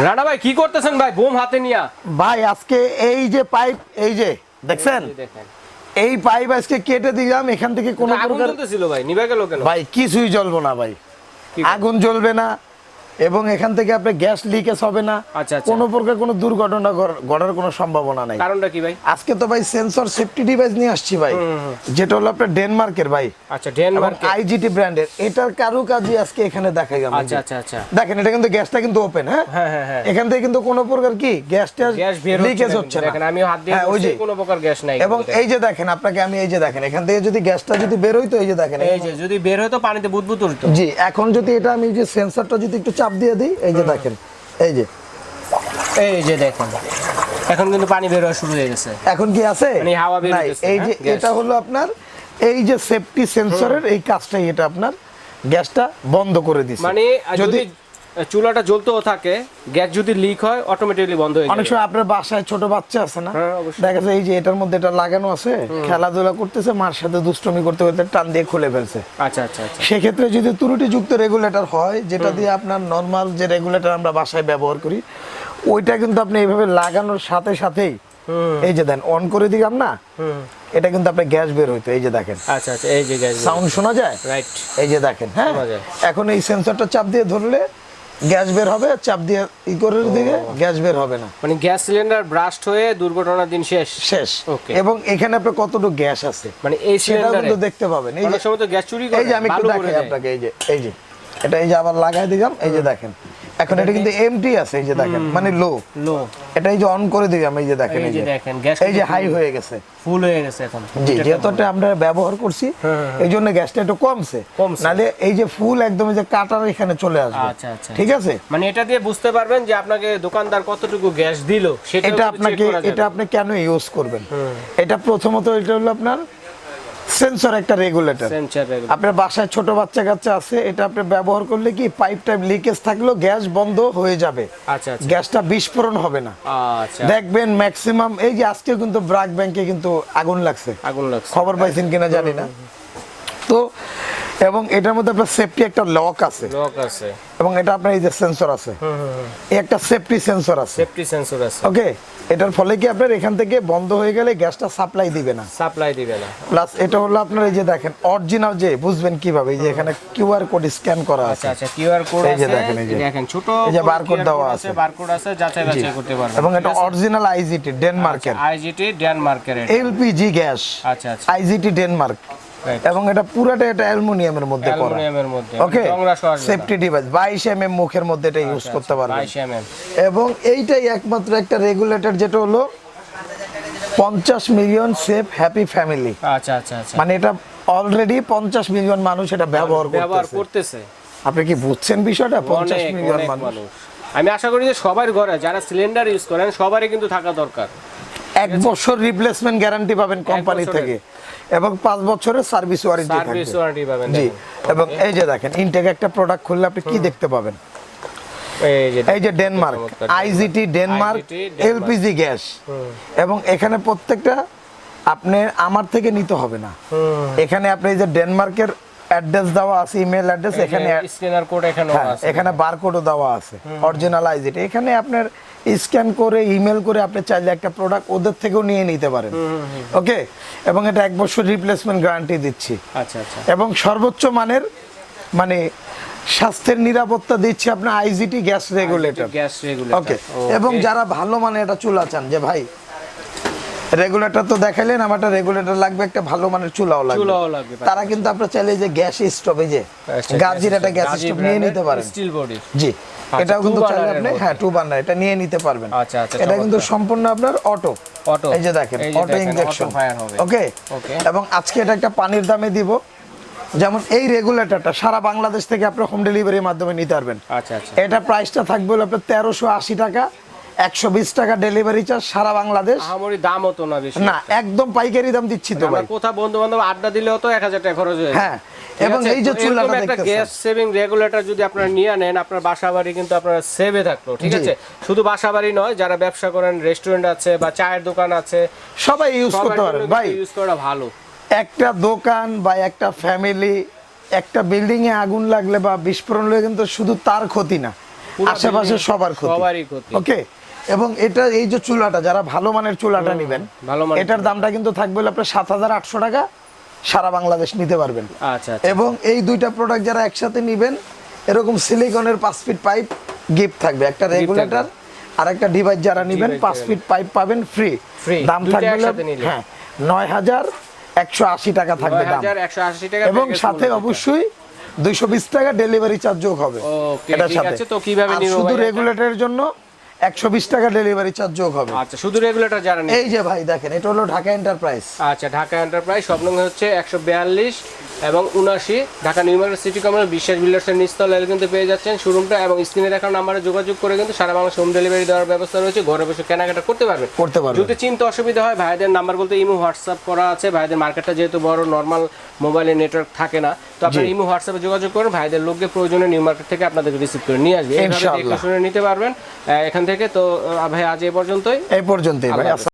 রানা ভাই কি করতেছেন ভাই? বোম হাতে নিয়া। ভাই আজকে এই যে পাইপ এই যে দেখছেন? এই পাইপ আজকে কেটে দিলাম এখান থেকে কোনো আগুন জ্বলতেছিল ভাই নিভে গেল কেন? ভাই কিছুই জ্বলবো না ভাই। আগুন জ্বলবে না এবং এখান থেকে আপনার গ্যাস লিকেজ হবে না। আচ্ছা, আচ্ছা। কোনো প্রকার কোনো দুর্ঘটনা ঘটার কোনো সম্ভাবনা নাই। কারণটা কি ভাই? আজকে তো ভাই সেন্সর সেফটি ডিভাইস নিয়ে আসছি ভাই। যেটা হলো আপনার ডেনমার্কের ভাই। আচ্ছা ডেনমার্ক আইজিটি ব্র্যান্ডের এটার কারুকাজই আজকে এখানে দেখাই গেল আচ্ছা আচ্ছা আচ্ছা। দেখেন এটা কিন্তু গ্যাসটা কিন্তু ওপেন হ্যাঁ? হ্যাঁ হ্যাঁ হ্যাঁ। এখান থেকে কিন্তু কোনো প্রকার কি গ্যাসটা গ্যাস বের লিকেজ হচ্ছে না। দেখেন আমি হাত দিয়ে হ্যাঁ, ওই যে। কোনো প্রকার গ্যাস নাই এবং এই যে দেখেন আপনাকে আমি এই যে দেখেন এখান থেকে যদি গ্যাসটা যদি বের হইতো এই যে দেখেন। এই যে যদি বের হতো পানিতে বুদবুদ উঠতো। জি এখন যদি এটা আমি যে সেন্সরটা যদি একটু চাপ দিয়ে দিই এই যে দেখেন এই যে। এই যে দেখেন এখন কিন্তু পানি বের হওয়া শুরু হয়ে গেছে। এখন কি আছে? মানে হাওয়া বের হচ্ছে এই যে হ্যাঁ, এটা হলো আপনার এই যে সেফটি সেন্সরের এই কাজটাই এটা আপনার গ্যাসটা বন্ধ করে দিচ্ছে মানে যদি চুলাটা জ্বলতেও থাকে গ্যাস যদি লিক হয় অটোমেটিকলি বন্ধ হয়ে যায় অনেক সময় আপনার বাসায় ছোট বাচ্চা আছে না? হ্যাঁ, দেখা যায় এই যে এটার মধ্যে এটা লাগানো আছে খেলাধুলা করতেছে মার সাথে দুষ্টমি করতে করতে টান দিয়ে খুলে ফেলছে। আচ্ছা আচ্ছা আচ্ছা। সেক্ষেত্রে যদি ত্রুটিযুক্ত রেগুলেটর হয় যেটা দিয়ে আপনার নর্মাল যে রেগুলেটর আমরা বাসায় ব্যবহার করি ওইটা কিন্তু আপনি এইভাবে লাগানোর সাথে সাথেই এই যে দেন অন করে দিলাম না এটা কিন্তু আপনার গ্যাস বের হইতো এই যে দেখেন। আচ্ছা আচ্ছা এই যে গ্যাস সাউন্ড শোনা যায়? রাইট এই যে দেখেন হ্যাঁ? এখন এই সেন্সরটা চাপ দিয়ে ধরলে গ্যাস বের হবে চাপ দিয়ে ই করে দিকে গ্যাস বের হবে না। মানে গ্যাস সিলিন্ডার ব্রাস্ট হয়ে দুর্ঘটনার দিন শেষ? শেষ। ওকে। এবং এখানে আপনার কতটুকু গ্যাস আছে? মানে এই সিলিন্ডারে? দেখতে পাবেন। এই যে সময় তো গ্যাস চুরি করে এই যে আমি একটু দেখাই আপনাকে এই যে এই যে। এটা এই যে আবার লাগাই দিলাম এই যে দেখেন। এখন এটা কিন্তু এমটি আছে এই যে দেখেন মানে লো লো এটা এই যে অন করে দিলাম এই যে দেখেন এই যে দেখেন গ্যাস এই যে হাই হয়ে গেছে। ফুল হয়ে গেছে এখন। জি যেহেতু এটা আমরা ব্যবহার করছি এই জন্য গ্যাসটা একটু কমছে। নালে এই যে ফুল একদম এই যে কাটার এখানে চলে আসবে। আচ্ছা, আচ্ছা। ঠিক আছে? মানে এটা দিয়ে বুঝতে পারবেন যে আপনাকে দোকানদার কতটুকু গ্যাস দিল সেটা এটা আপনাকে এটা আপনি কেন ইউজ করবেন? এটা প্রথমত এটা হলো আপনার সেন্সর একটা রেগুলেটর সেন্সার আপনার বাসায় ছোট বাচ্চা কাচ্চা আছে এটা আপনি ব্যবহার করলে কি পাইপ টাইপ লিকেজ থাকলেও গ্যাস বন্ধ হয়ে যাবে। আচ্ছা আচ্ছা। গ্যাসটা বিস্ফোরণ হবে না। আচ্ছা। দেখবেন ম্যাক্সিমাম এই যে আজকে কিন্তু ব্রাক ব্যাংকে কিন্তু আগুন লাগছে। আগুন লাগছে। খবর পাইছেন কিনা জানি না। এবং এটার মধ্যে আপনার সেফটি একটা লক আছে। লক আছে। এবং এটা আপনার এই যে সেন্সর আছে। এই একটা সেফটি সেন্সর আছে। সেফটি সেন্সর আছে। ওকে এটার ফলে কি আপনার এখান থেকে বন্ধ হয়ে গেলে গ্যাসটা সাপ্লাই দিবে না। সাপ্লাই দিবে না। প্লাস এটা হলো আপনার এই যে দেখেন অরিজিনাল যে বুঝবেন কীভাবে? এই যে এখানে কিউআর কোড স্ক্যান করা আছে। আচ্ছা আচ্ছা কিউআর কোড এই যে আছে। দেখেন, এই যে। দেখেন ছোট এই যে barcode দেওয়া আছে। বারকোড আছে যাচাই বাছাই করতে পারবেন। এবং এটা অরিজিনাল আইজিটি ডেনমার্কের আইজিটি ডেনমার্কের এলপিজি গ্যাস আচ্ছা আচ্ছা আইজিটি ডেনমার্ক. এবং এটা পুরাটা এটা অ্যালুমিনিয়ামের মধ্যে করা। অ্যালুমিনিয়ামের মধ্যে ওকে সেফটি ডিভাইস বাইশ এম এম মুখের মধ্যে এটা ইউজ করতে পারবেন। 22 এমএম এবং এইটাই একমাত্র একটা রেগুলেটর যেটা হলো পঞ্চাশ মিলিয়ন সেফ হ্যাপি ফ্যামিলি আচ্ছা আচ্ছা আচ্ছা। মানে এটা অলরেডি পঞ্চাশ মিলিয়ন মানুষ এটা ব্যবহার ব্যবহার করতেছে। আপনি কি বুঝছেন বিষয়টা? পঞ্চাশ মিলিয়ন মানুষ। আমি আশা করি যে সবার ঘরে যারা সিলিন্ডার ইউজ করেন সবারই কিন্তু থাকা দরকার। এক বছর রিপ্লেসমেন্ট গ্যারান্টি পাবেন কোম্পানি থেকে। এবং পাঁচ বছরের সার্ভিস ওয়ারেন্টি সার্ভিস ওয়ারেন্টি পাবেন জি। এবং এই যে দেখেন ইনটেক একটা প্রোডাক্ট খুললে আপনি কি দেখতে পাবেন? এই যে Denmark IGT Denmark Denmark. LPG gas এবং এখানে প্রত্যেকটা আপনি আমার থেকে নিতে হবে না। এখানে আপনি এই যে ডেনমার্কের অ্যাড্রেস দেওয়া আছে ইমেল অ্যাড্রেস এখানে স্ক্যানার কোড এখানে আছে। এখানে বারকোডও দেওয়া আছে অরিজিনাল আইজিটি এখানে আপনার স্ক্যান করে ইমেল করে আপনি চাইলে একটা প্রোডাক্ট ওদের থেকেও নিয়ে নিতে পারেন। ওকে এবং এটা এক বছর রিপ্লেসমেন্ট গ্যারান্টি দিচ্ছি। আচ্ছা আচ্ছা। এবং সর্বোচ্চ মানের মানে স্বাস্থ্যের নিরাপত্তা দিচ্ছে আপনার IGT gas regulator gas regulator okay এবং যারা ভালো মানের এটা চুলা চান যে ভাই রেগুলেটর তো দেখাইলেন আমার একটা রেগুলেটর লাগবে একটা ভালো মানের চুলাও লাগবে। চুলাও লাগবে তারা কিন্তু আপনার চাইলে যে গ্যাস স্টোভ এই যে গাজির একটা গ্যাস স্টোভ নিয়ে নিতে পারেন। স্টিল বডি জি এটাও কিন্তু চাইলে আপনি হ্যাঁ টু বার্নার এটা নিয়ে নিতে পারবেন। আচ্ছা, আচ্ছা, এটা কিন্তু সম্পূর্ণ আপনার অটো অটো এই যে দেখেন অটো ইনজেকশন। ওকে Okay. এবং আজকে এটা একটা পানির দামে দিব। যেমন এই রেগুলেটরটা সারা বাংলাদেশ থেকে আপনি হোম ডেলিভারির মাধ্যমে নিতে পারবেন। আচ্ছা আচ্ছা। এটা প্রাইসটা থাকবে হলো আপনার তেরোশো আশি টাকা। একশো বিশ টাকা ডেলিভারি চার্জ সারা বাংলাদেশ। দাম হতো না বেশি। না একদম পাইকারি দাম দিচ্ছি তো ভাই কোথাও বন্ধু বান্ধব আড্ডা দিলেও তো এক হাজার টাকা খরচ হয়ে। হ্যাঁ এবং এই যে চুলাটা একটা গ্যাস সেভিং রেগুলেটর যদি আপনারা নিয়ে নেন আপনার বাসা বাড়ি কিন্তু আপনার সেভে থাকল ঠিক আছে? শুধু বাসা বাড়ি নয় যারা ব্যবসা করেন রেস্টুরেন্ট আছে বা চায়ের দোকান আছে সবাই ইউজ করতে পারেন ভাই। ইউজ করা ভালো। একটা দোকান বা একটা ফ্যামিলি একটা বিল্ডিং এ আগুন লাগলে বা বিস্ফোরণ হলে কিন্তু শুধু তার ক্ষতি না আশেপাশে সবার ক্ষতি। সবারই ক্ষতি। ওকে এবং এটা এই যে চুলাটা যারা ভালো মানের চুলাটা নেবেন এটার দামটা কিন্তু থাকবে আপনার সাত হাজার আটশো টাকা সারা বাংলাদেশ নিতে পারবেন। আচ্ছা আচ্ছা। এবং এই দুইটা প্রোডাক্ট যারা একসাথে নিবেন এরকম সিলিকনের পাঁচ ফিট পাইপ গিফট থাকবে। একটা রেগুলেটর আর একটা ডিভাইস যারা নিবেন পাঁচ ফিট পাইপ পাবেন ফ্রি দাম থাকবে। হ্যাঁ নয় হাজার একশো আশি টাকা থাকবে দাম। এবং সাথে অবশ্যই দুইশো বিশ টাকা ডেলিভারি চার্জ যোগ হবে এটার সাথে। তো কীভাবে আর শুধু রেগুলেটরের জন্য একশো বিশ টাকা ডেলিভারি চার্জ যোগ হবে। আচ্ছা শুধু রেগুলেটর যারা এই যে ভাই দেখেন এটা হলো ঢাকা এন্টারপ্রাইজ আচ্ছা ঢাকা এন্টারপ্রাইজ সব নং হচ্ছে একশো বিয়াল্লিশ এবং উনাশি Dhaka New Market City Complex Biswas বিল্ডার্সের নিচতলা এলে কিন্তু পেয়ে যাচ্ছেন শোরুমটা এবং স্ক্রিনে দেখার নাম্বারে যোগাযোগ করে কিন্তু সারা বাংলাদেশ হোম ডেলিভারি দেওয়ার ব্যবস্থা রয়েছে। ঘরে বসে কেনাকাটা করতে পারবেন। করতে পারবেন। যদি চিন্তা অসুবিধা হয় ভাইদের নাম্বার বলতে ইমো হোয়াটসঅ্যাপ করা আছে। ভাইদের মার্কেটটা যেহেতু বড় নর্মাল মোবাইলে নেটওয়ার্ক থাকে না। তো আপনার জি। ইমো হোয়াটসঅ্যাপে যোগাযোগ করুন। ভাইদের লোককে প্রয়োজনে নিউ মার্কেট থেকে আপনাদেরকে রিসিভ করে নিয়ে আসবে। এইভাবে দেখে শুনে নিতে পারবেন। এখান থেকে তো আহ, ভাই আজ এই পর্যন্তই এই পর্যন্তই ভাই।